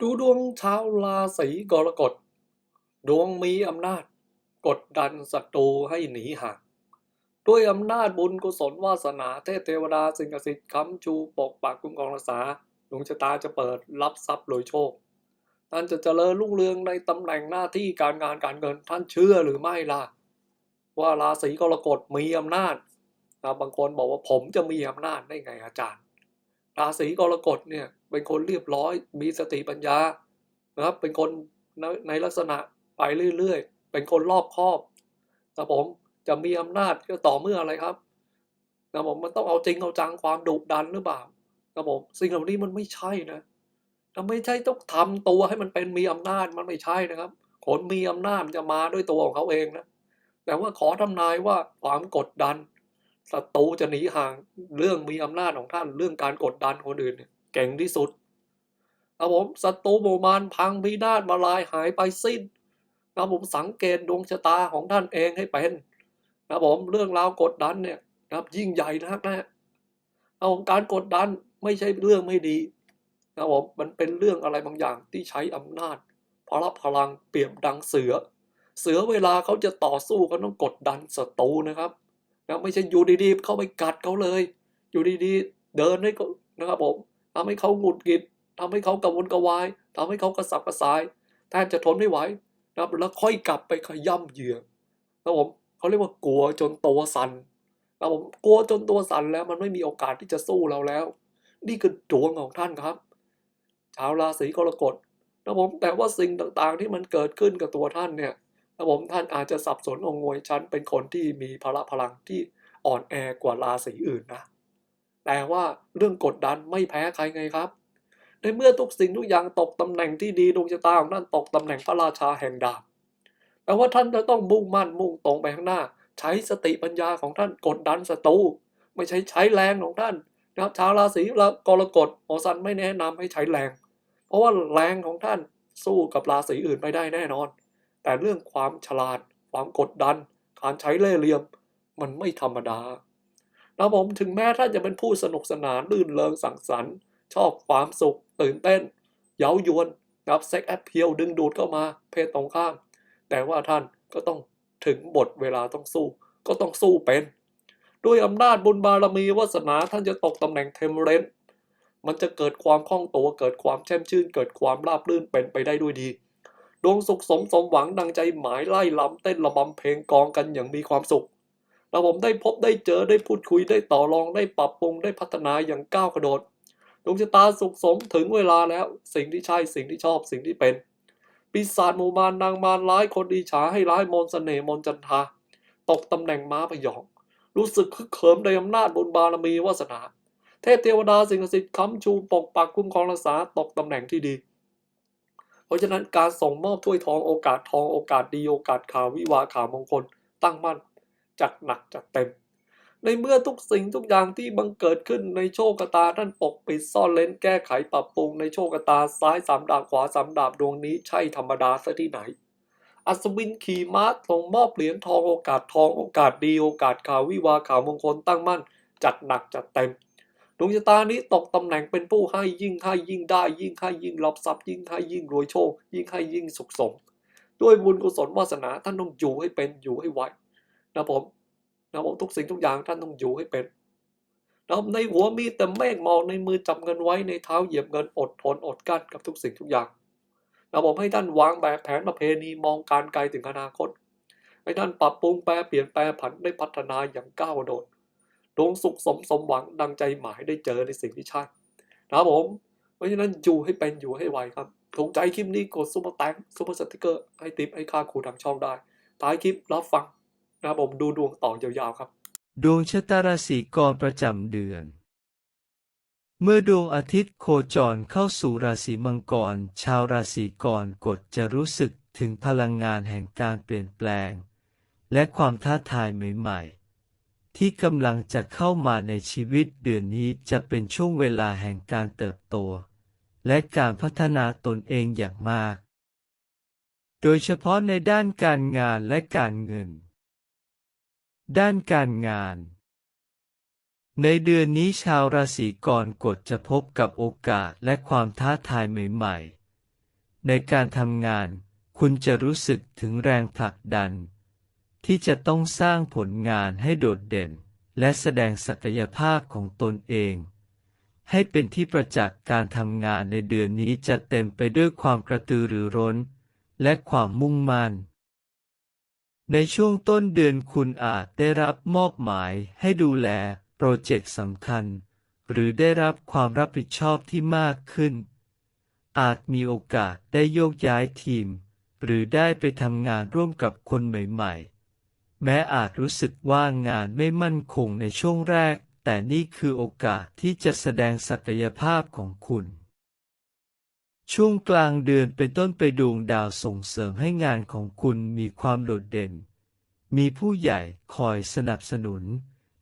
ดูดวงชาวราศีกรกฎ ดวงมีอำนาจ กดดันศัตรูให้หนีห่างด้วยอำนาจบุญกุศลวาสนาเทพเทวดาสิ่งศักดิ์สิทธิ์ค้ำชูปกปักคุ้มครองรักษาดวงชะตาจะเปิดรับทรัพย์โดยโชค ท่านจะเจริญรุ่งเรืองในตำแหน่งหน้าที่การงานการเงินท่านเชื่อหรือไม่ล่ะ ว่าราศีกรกฎมีอำนาจบางคนบอกว่าผมจะมีอำนาจได้ไงอาจารย์ ราศีกรกฎเนี่ยเป็นคนเรียบร้อย มีสติปัญญานะครับ เป็นคนในในลักษณะไปเรื่อยๆ เป็นคนรอบคอบนะผมจะมีอำนาจก็ต่อเมื่ออะไรครับนะผมมันต้องเอาจริงเอาจังความดุดันหรือเปล่านะผมสิ่งเหล่านี้มันไม่ใช่นะนะไม่ใช่ต้องทำตัวให้มันเป็นมีอำนาจมันไม่ใช่นะครับคนมีอำนาจมันจะมาด้วยตัวของเขาเองนะแต่ว่าขอทำนายว่าความกดดัน ศัตรูจะหนีห่างเรื่องมีอำนาจของท่านเรื่องการกดดันคนอื่นเนี่ยเก่งที่สุดนะผมศัตรูโมมานพังพินาศมาลายหายไปสิ้นนะผมสังเกตดวงชะตาของท่านเองให้เป็นนะผมเรื่องราวกดดันเนี่ยนะครับยิ่งใหญ่นักนะนะผมการกดดันไม่ใช่เรื่องไม่ดีนะผมมันเป็นเรื่องอะไรบางอย่างที่ใช้อำนาจพละพลังเปรียบดังเสือ เสือเวลาเขาจะต่อสู้เขาต้องกดดันศัตรูนะครับ นะไม่ใช่อยู่ดีๆเข้าไปกัดเขาเลย อยู่ดีๆเดินให้เขานะครับผมทำให้เขาหงุดหงิดทำให้เขากระวนกระวายทำให้เขากระสับกระส่ายแทบจะทนไม่ไหวนะครับแล้วค่อยกลับไปขย่ำเหยื่อนะครับผมเขาเรียกว่ากลัวจนตัวสั่นนะครับผมกลัวจนตัวสั่นแล้ว มันไม่มีโอกาสที่จะสู้เราแล้ว นี่คือดวงของท่านครับ ชาวราศีกรกฎนะครับผมแต่ว่าสิ่งต่างๆที่มันเกิดขึ้นกับตัวท่านเนี่ย นะผมท่านอาจจะสับสนองงวยชั้นเป็นคนที่มีพละพลังที่อ่อนแอกว่าราศีอื่นนะ แต่ว่าเรื่องกดดันไม่แพ้ใครไงครับ ในเมื่อทุกสิ่งทุกอย่างตกตำแหน่งที่ดีดวงชะตาของท่านตกตำแหน่งพระราชาแห่งดาบแปลว่าท่านจะต้องมุ่งมั่นมุ่งตรงไปข้างหน้า ใช้สติปัญญาของท่านกดดันศัตรูไม่ใช่ใช้แรงของท่านนะครับชาวราศีและกรกฎหมอสันไม่แนะนำให้ใช้แรง เพราะว่าแรงของท่านสู้กับราศีอื่นไม่ได้แน่นอน แต่เรื่องความฉลาด ความกดดัน การใช้เล่ห์เหลี่ยม มันไม่ธรรมดานะผมถึงแม้ท่านจะเป็นผู้สนุกสนานลื่นเริงสังสรรค์ ชอบความสุข ตื่นเต้น เย้ายวนกับเซ็กแอปเพียวดึงดูดเข้ามา เพศตรงข้าม แต่ว่าท่านก็ต้องถึงบทเวลาต้องสู้ ก็ต้องสู้เป็น ด้วยอำนาจบุญบารมีวาสนาท่านจะตกตำแหน่งเทมเรนมันจะเกิดความคล่องตัวเกิดความแช่มชื่น เกิดความราบรื่นเป็นไปได้ด้วยดี ดวงสุขสมสมหวังดังใจหมายไล่ลำเต้นระบำเพลงกองกันอย่างมีความสุขแล้วผมได้พบได้เจอได้พูดคุยได้ต่อรองได้ปรับปรุงได้พัฒนาอย่างก้าวกระโดดดวงชะตาสุขสมถึงเวลาแล้ว สิ่งที่ใช่สิ่งที่ชอบสิ่งที่เป็นปีศาจหมู่มารนางมารร้ายคนดีฉาให้ร้ายมนต์เสน่ห์มนจันทาตกตำแหน่งม้าพยอง รู้สึกคึกเขิมในอำนาจบุญบารมีวาสนา เทพเทวดาสิ่งศักดิ์สิทธิ์ค้ำชูปกปักคุ้มครองรักษาตกตำแหน่งที่ดี เพราะฉะนั้นการส่งมอบถ้วยทองโอกาสทองโอกาสดีโอกาสข่าววิวาข่าวมงคลตั้งมั่นจัดหนักจัดเต็ม ในเมื่อทุกสิ่งทุกอย่างที่บังเกิดขึ้นในโชคตาท่านปกปิดซ่อนเลนแก้ไขปรับปรุงในโชคตาซ้ายสามดาบขวาสามดาบดวงนี้ใช่ธรรมดาซะที่ไหน อัศวินขี่ม้าส่งมอบเหรียญทองโอกาสทองโอกาสดีโอกาสข่าววิวาข่าวมงคลตั้งมั่น จัดหนักจัดเต็ม ดวงชะตานี้ตกตำแหน่งเป็นผู้ให้ยิ่งให้ยิ่งได้ ยิ่งให้ยิ่งรับทรัพย์ยิ่งให้ยิ่งรวยโชค ยิ่งให้ยิ่งสุขสม ด้วยบุญกุศลวาสนาท่านต้องอยู่ให้เป็นอยู่ให้ไหวนะผมนะผมทุกสิ่งทุกอย่างท่านต้องอยู่ให้เป็นนะในหัวมีแต่เมฆหมอกในมือจับเงินไว้ในเท้าเหยียบเงินอดทนอดกั้นกับทุกสิ่งทุกอย่างนะผมให้ท่านวางแบบแผนประเพณีมองการไกลถึงอนาคตให้ท่านปรับปรุงแปลเปลี่ยนแปลผันได้พัฒนาอย่างก้าวกระโดด ดวงสุขสมสมหวังดังใจหมายได้เจอในสิ่งที่ใช่นะครับผม เพราะฉะนั้นอยู่ให้เป็นอยู่ให้ไวครับถูกใจคลิปนี้กดซุปเปอร์แตงซุปเปอร์สติกเกอร์ให้ติปให้ค่าครูทางช่องได้ ท้ายคลิปรับฟังนะครับผมดูดวงต่อยาวๆครับ ดวงชะตาราศีกรประจำเดือน เมื่อดวงอาทิตย์โคจรเข้าสู่ราศีมังกร ชาวราศีกรกฎจะรู้สึกถึงพลังงานแห่งการเปลี่ยนแปลง และความท้าทายใหม่ๆ ที่กำลังจะเข้ามาในชีวิตเดือนนี้จะเป็นช่วงเวลาแห่งการเติบโต และการพัฒนาตนเองอย่างมาก โดยเฉพาะในด้านการงานและการเงิน ด้านการงาน ในเดือนนี้ชาวราศีกรกฎจะพบกับโอกาสและความท้าทายใหม่ ๆ ในการทำงาน คุณจะรู้สึกถึงแรงผลักดัน ที่จะต้องสร้างผลงานให้โดดเด่น และแสดงศักยภาพของตนเอง ให้เป็นที่ประจักษ์การทำงานในเดือนนี้จะเต็มไปด้วยความกระตือรือร้น และความมุ่งมั่นในช่วงต้นเดือนคุณอาจได้รับมอบหมายให้ดูแลโปรเจกต์สำคัญ หรือได้รับความรับผิดชอบที่มากขึ้น อาจมีโอกาสได้โยกย้ายทีม หรือได้ไปทำงานร่วมกับคนใหม่ ๆ แม้อาจรู้สึกว่างานไม่มั่นคงในช่วงแรก แต่นี่คือโอกาสที่จะแสดงศักยภาพของคุณ ช่วงกลางเดือนเป็นต้นไปดวงดาวส่งเสริมให้งานของคุณมีความโดดเด่น มีผู้ใหญ่คอยสนับสนุน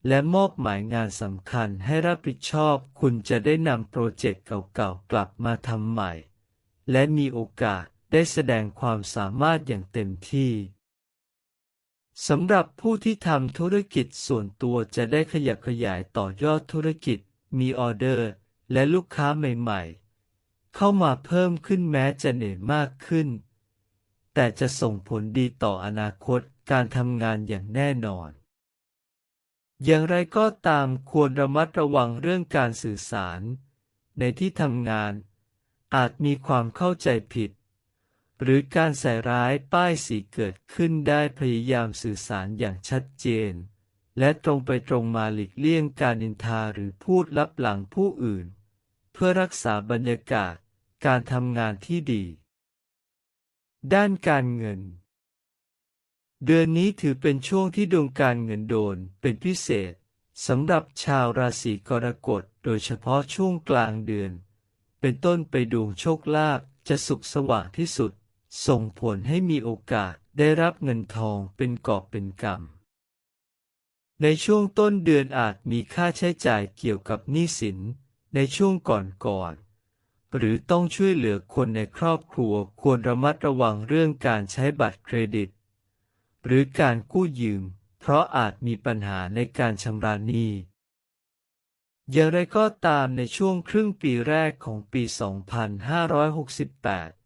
และมอบหมายงานสำคัญให้รับผิดชอบ คุณจะได้นำโปรเจกต์เก่าๆกลับมาทำใหม่ และมีโอกาสได้แสดงความสามารถอย่างเต็มที่ สำหรับผู้ที่ทำธุรกิจส่วนตัวจะได้ขยับขยายต่อยอดธุรกิจ มีออเดอร์ และลูกค้าใหม่ๆ เข้ามาเพิ่มขึ้นแม้จะเหนื่อยมากขึ้น แต่จะส่งผลดีต่ออนาคตการทำงานอย่างแน่นอน อย่างไรก็ตามควรระมัดระวังเรื่องการสื่อสาร ในที่ทำงาน อาจมีความเข้าใจผิด หรือการใส่ร้ายป้ายสีเกิดขึ้นได้พยายามสื่อสารอย่างชัดเจน และตรงไปตรงมาหลีกเลี่ยงการนินทาหรือพูดลับหลังผู้อื่น เพื่อรักษาบรรยากาศการทำงานที่ดี ด้านการเงิน เดือนนี้ถือเป็นช่วงที่ดวงการเงินโดนเป็นพิเศษสำหรับชาวราศีกรกฎโดยเฉพาะช่วงกลางเดือน เป็นต้นไปดวงโชคลาภจะสุขสว่างที่สุด ส่งผลให้มีโอกาสได้รับเงินทองเป็นกอบเป็นกำในช่วงต้นเดือนอาจมีค่าใช้จ่ายเกี่ยวกับหนี้สิน ในช่วงก่อนๆหรือต้องช่วยเหลือคนในครอบครัวควรระมัดระวังเรื่องการใช้บัตรเครดิต หรือการกู้ยืม เพราะอาจมีปัญหาในการชำระหนี้อย่างไรก็ตามในช่วงครึ่งปีแรกของปี 2568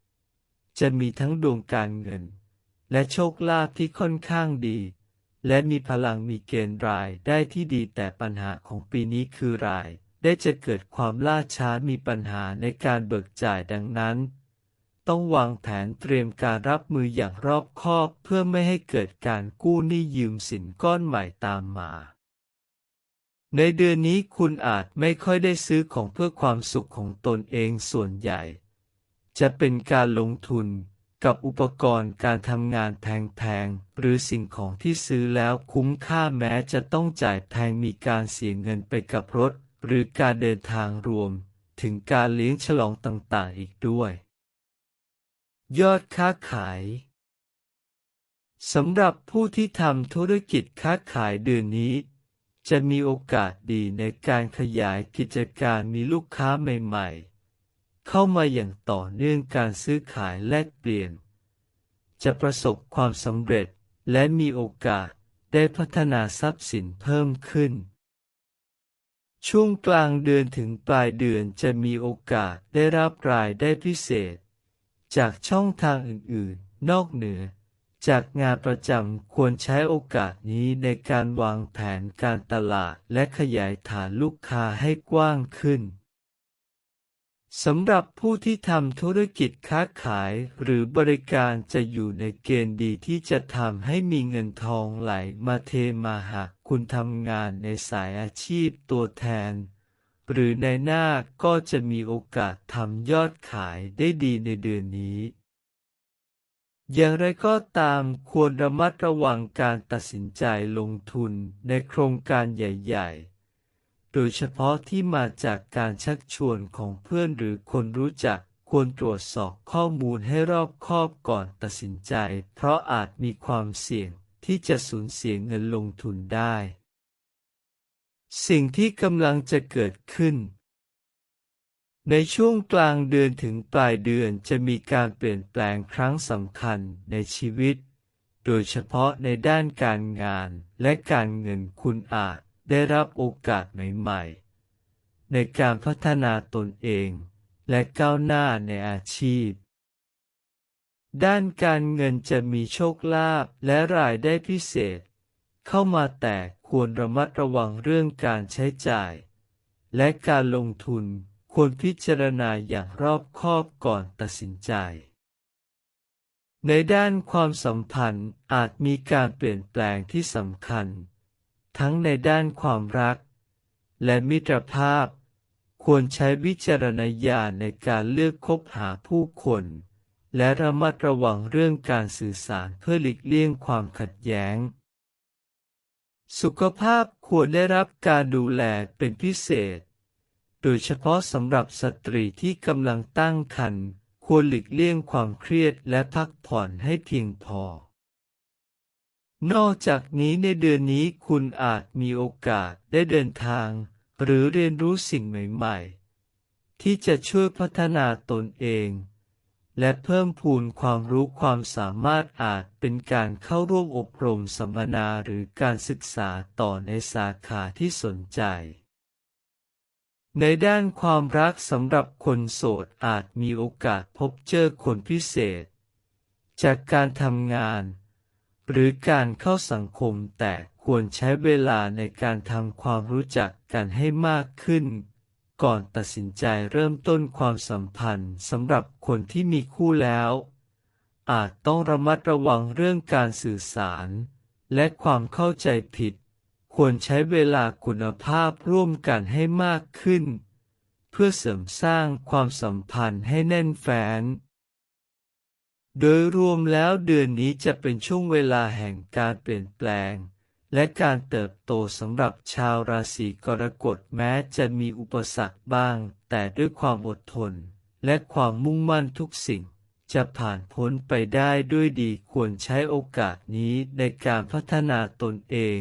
จะมีทั้งดวงการเงิน และโชคลาภที่ค่อนข้างดี และมีพลังมีเกณฑ์รายได้ที่ดีแต่ปัญหาของปีนี้คือราย ได้จะเกิดความล่าช้ามีปัญหาในการเบิกจ่ายดังนั้น ต้องวางแผนเตรียมการรับมืออย่างรอบคอบเพื่อไม่ให้เกิดการกู้หนี้ยืมสินก้อนใหม่ตามมาในเดือนนี้คุณอาจไม่ค่อยได้ซื้อของเพื่อความสุขของตนเองส่วนใหญ่ จะเป็นการลงทุนกับอุปกรณ์การทำงานแพงๆ หรือสิ่งของที่ซื้อแล้วคุ้มค่าแม้จะต้องจ่ายแพงมีการเสียเงินไปกับรถ หรือการเดินทางรวม ถึงการเลี้ยงฉลองต่างๆอีกด้วย ยอดค้าขายสำหรับผู้ที่ทำธุรกิจค้าขายเดือนนี้ จะมีโอกาสดีในการขยายกิจการมีลูกค้าใหม่ๆ เข้ามาอย่างต่อเนื่องการซื้อขายแลกเปลี่ยน จะประสบความสำเร็จและมีโอกาสได้พัฒนาทรัพย์สินเพิ่มขึ้น ช่วงกลางเดือนถึงปลายเดือนจะมีโอกาสได้รับรายได้พิเศษ จากช่องทางอื่นๆ นอกเหนือ จากงานประจำควรใช้โอกาสนี้ในการวางแผนการตลาดและขยายฐานลูกค้าให้กว้างขึ้น สำหรับผู้ที่ทำธุรกิจค้าขายหรือบริการจะอยู่ในเกณฑ์ดีที่จะทำให้มีเงินทองไหลมาเทมาหากคุณทำงานในสายอาชีพตัวแทน หรือในหน้าก็จะมีโอกาสทำยอดขายได้ดีในเดือนนี้ อย่างไรก็ตามควรระมัดระวังการตัดสินใจลงทุนในโครงการใหญ่ ๆ โดยเฉพาะที่มาจากการชักชวนของเพื่อนหรือคนรู้จัก ควรตรวจสอบข้อมูลให้รอบคอบก่อนตัดสินใจ เพราะอาจมีความเสี่ยงที่จะสูญเสียเงินลงทุนได้ สิ่งที่กำลังจะเกิดขึ้น ในช่วงกลางเดือนถึงปลายเดือนจะมีการเปลี่ยนแปลงครั้งสำคัญในชีวิต โดยเฉพาะในด้านการงานและการเงินคุณอาจ ได้รับโอกาสใหม่ๆ ในการพัฒนาตนเอง และก้าวหน้าในอาชีพ ด้านการเงินจะมีโชคลาภและรายได้พิเศษ เข้ามาแต่ควรระมัดระวังเรื่องการใช้จ่าย และการลงทุนควรพิจารณาอย่างรอบคอบก่อนตัดสินใจ ในด้านความสัมพันธ์อาจมีการเปลี่ยนแปลงที่สำคัญ ทั้งในด้านความรัก และมิตรภาพ ควรใช้วิจารณญาณในการเลือกคบหาผู้คน และระมัดระวังเรื่องการสื่อสารเพื่อหลีกเลี่ยงความขัดแย้ง สุขภาพควรได้รับการดูแลเป็นพิเศษ โดยเฉพาะสำหรับสตรีที่กำลังตั้งครรภ์ควรหลีกเลี่ยงความเครียดและพักผ่อนให้เพียงพอ นอกจากนี้ในเดือนนี้คุณอาจมีโอกาสได้เดินทาง หรือเรียนรู้สิ่งใหม่ๆ ที่จะช่วยพัฒนาตนเอง และเพิ่มพูนความรู้ความสามารถอาจเป็นการเข้าร่วมอบรมสัมมนาหรือการศึกษาต่อในสาขาที่สนใจ ในด้านความรักสำหรับคนโสดอาจมีโอกาสพบเจอคนพิเศษ จากการทำงาน หรือการเข้าสังคมแต่ควรใช้เวลาในการทำความรู้จักกันให้มากขึ้น ก่อนตัดสินใจเริ่มต้นความสัมพันธ์สำหรับคนที่มีคู่แล้ว อาจต้องระมัดระวังเรื่องการสื่อสาร และความเข้าใจผิด ควรใช้เวลาคุณภาพร่วมกันให้มากขึ้น เพื่อเสริมสร้างความสัมพันธ์ให้แน่นแฟ้น โดยรวมแล้วเดือนนี้จะเป็นช่วงเวลาแห่งการเปลี่ยนแปลง และการเติบโตสำหรับชาวราศีกรกฎแม้จะมีอุปสรรคบ้าง แต่ด้วยความอดทน และความมุ่งมั่นทุกสิ่ง จะผ่านพ้นไปได้ด้วยดีควรใช้โอกาสนี้ในการพัฒนาตนเอง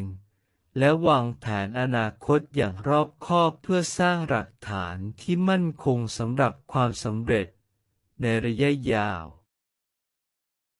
และวางแผนอนาคตอย่างรอบคอบเพื่อสร้างหลักฐานที่มั่นคงสำหรับความสำเร็จ ในระยะยาว